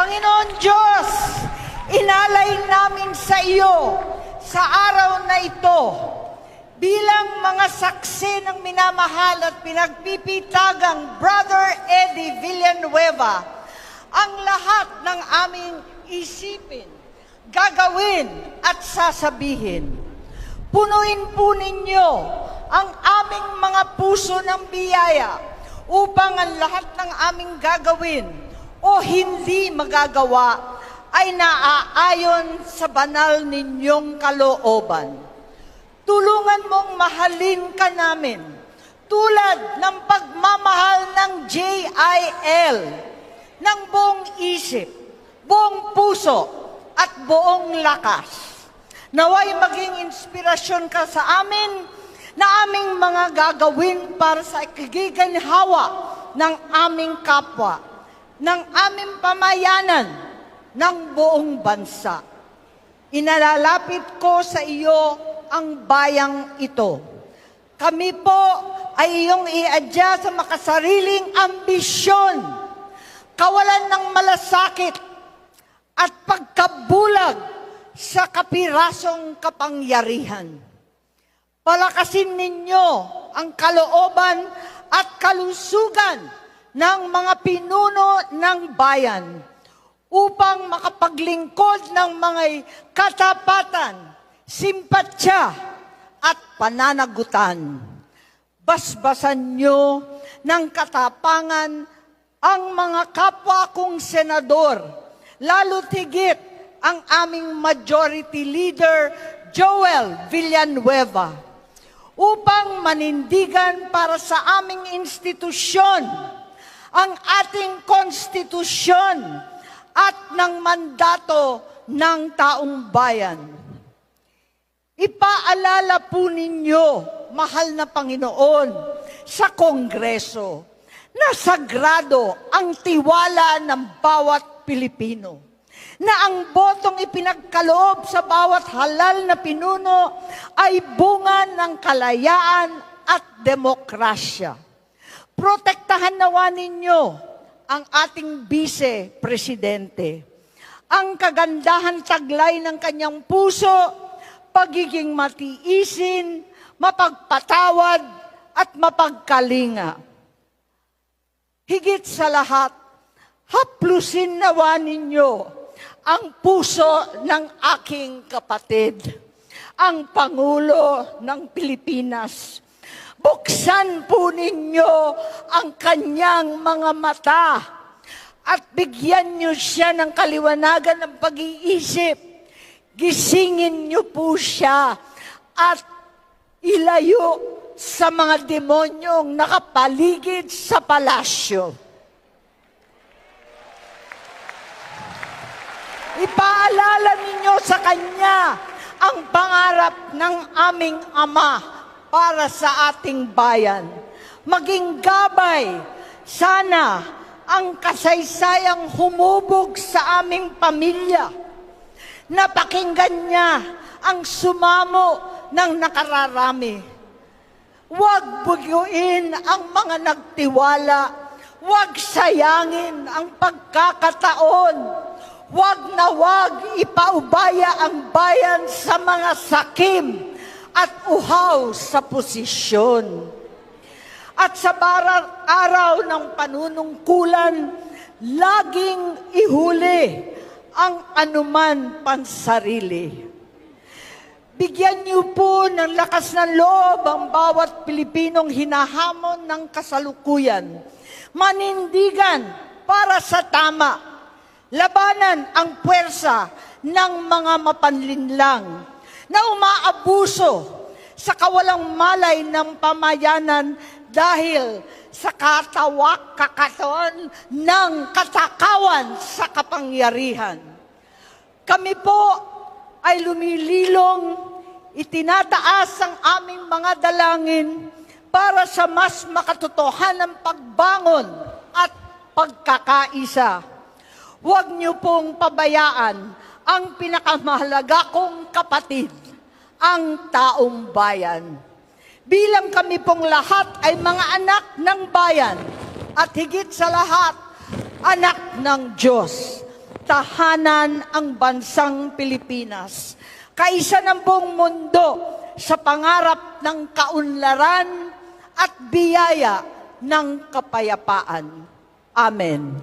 Panginoon Diyos, inalay namin sa iyo sa araw na ito bilang mga saksi ng minamahal at pinagpipitagang Brother Eddie Villanueva ang lahat ng aming isipin, gagawin at sasabihin. Punuin po ninyo ang aming mga puso ng biyaya upang ang lahat ng aming gagawin o hindi magagawa ay naaayon sa banal ninyong kalooban. Tulungan mong mahalin ka namin tulad ng pagmamahal ng JIL ng buong isip, buong puso at buong lakas. Naway maging inspirasyon ka sa amin na aming mga gagawin para sa kagiganhawa ng aming kapwa, ng aming pamayanan, ng buong bansa. Inalalapit ko sa iyo ang bayang ito. Kami po ay iyong iadya sa makasariling ambisyon, kawalan ng malasakit, at pagkabulag sa kapirasong kapangyarihan. Palakasin ninyo ang kalooban at kalusugan ng mga pinuno ng bayan upang makapaglingkod ng mga katapatan, simpatsya at pananagutan. Basbasan nyo ng katapangan ang mga kapwa kong senador, lalo tigit ang aming majority leader, Joel Villanueva, upang manindigan para sa aming institusyon ang ating konstitusyon at ng mandato ng taong bayan. Ipaalala po ninyo, mahal na Panginoon, sa Kongreso na sagrado ang tiwala ng bawat Pilipino na ang botong ipinagkaloob sa bawat halal na pinuno ay bunga ng kalayaan at demokrasya. Protektahan nawa ninyo ang ating vice-presidente. Ang kagandahan taglay ng kanyang puso, pagiging matiisin, mapagpatawad, at mapagkalinga. Higit sa lahat, haplusin nawa ninyo ang puso ng aking kapatid, ang Pangulo ng Pilipinas. Buksan po ninyo ang kanyang mga mata at bigyan niyo siya ng kaliwanagan ng pag-iisip. Gisingin niyo po siya at ilayo sa mga demonyong nakapaligid sa palasyo. Ipaalala ninyo sa Kanya ang pangarap ng aming Ama para sa ating bayan. Maging gabay, sana ang kasaysayang humubog sa aming pamilya. Napakinggan niya ang sumamo ng nakararami. Huwag bugyuin ang mga nagtiwala. Huwag sayangin ang pagkakataon. Huwag na huwag ipaubaya ang bayan sa mga sakim at uhaw sa posisyon. At sa bara araw ng panunungkulan, laging ihuli ang anuman pansarili. Bigyan niyo po ng lakas ng loob ang bawat Pilipinong hinahamon ng kasalukuyan. Manindigan para sa tama. Labanan ang puwersa ng mga mapanlinlang na umaabuso sa kawalang malay ng pamayanan dahil sa katawak kakatawan ng katakawan sa kapangyarihan. Kami po ay lumililong, itinataas ang aming mga dalangin para sa mas makatotohanang pagbangon at pagkakaisa. Huwag niyo pong pabayaan ang pinakamahalaga kong kapatid, ang taong bayan. Bilang kami pong lahat ay mga anak ng bayan at higit sa lahat, anak ng Diyos. tahanan ang bansang Pilipinas. Kaisa ng buong mundo sa pangarap ng kaunlaran at biyaya ng kapayapaan. Amen.